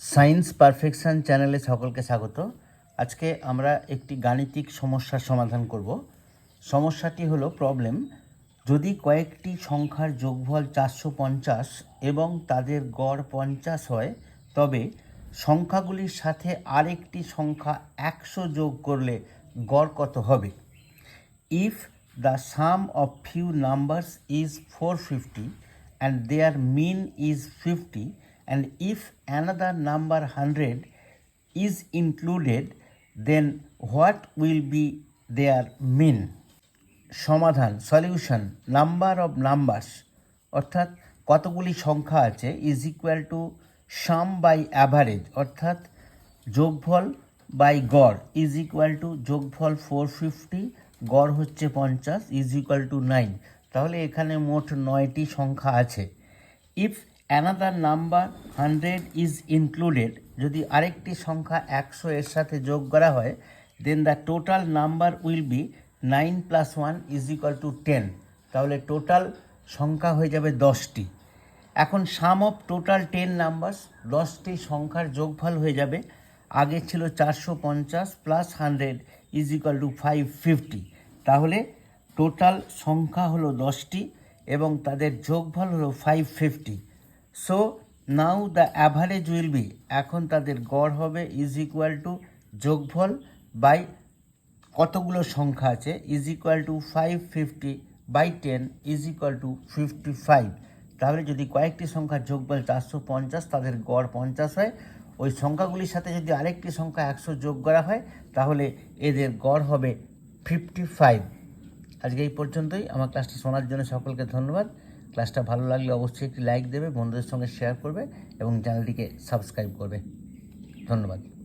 Science perfection চ্যানেলে সকলকে স্বাগত। আজকে আমরা একটি গাণিতিক সমস্যার সমাধান করব। সমস্যাটি হলো প্রবলেম যদি কয়েকটি সংখ্যার যোগফল চারশো পঞ্চাশ এবং তাদের গড় পঞ্চাশ হয়, তবে সংখ্যাগুলির সাথে আরেকটি সংখ্যা একশো যোগ করলে গড় কত হবে? If the sum of of few numbers is 450 and their mean is 50 and if another number 100 is included, then what will be their mean? সমাধান সলিউশন নাম্বার অফ নাম্বারস অর্থাৎ কতগুলি সংখ্যা আছে is equal to sum by average অর্থাৎ যোগফল by গড় is equal to যোগফল four fifty গড় হচ্ছে পঞ্চাশ ইজ ইকুয়াল টু নাইন তাহলে এখানে মোট নয়টি সংখ্যা আছে। If another number hundred is included যদি আরেকটি সংখ্যা একশো এর সাথে যোগ করা হয় then the total number will be nine plus one is equal to ten তাহলে টোটাল সংখ্যা হয়ে যাবে দশটি। এখন sum of total ten numbers দশটি সংখ্যার যোগফল হয়ে যাবে। আগে ছিল চারশো পঞ্চাশ plus hundred is equal to five fifty তাহলে টোটাল সংখ্যা হলো দশটি এবং তাদের যোগফল হলো five fifty so now the average will be এখন তাদের গড় হবে ইজ ইকুয়াল টু যোগফল বাই কতগুলো সংখ্যা আছে? Is equal to five fifty by ten is equal to fifty five তাহলে যদি কয়েকটি সংখ্যার যোগফল চারশো পঞ্চাশ, তাদের গড় পঞ্চাশ হয়। ওই সংখ্যাগুলির সাথে যদি আরেকটি সংখ্যা একশো যোগ করা হয়, তাহলে এদের গড় হবে ফিফটি ফাইভ আজকে এই পর্যন্তই। আমার ক্লাসটি শোনার জন্য সকলকে ধন্যবাদ। ক্লাসটা ভালো লাগলে অবশ্যই একটি লাইক দেবে, বন্ধুদের সঙ্গে শেয়ার করবে এবং চ্যানেলটিকে সাবস্ক্রাইব করবে। ধন্যবাদ।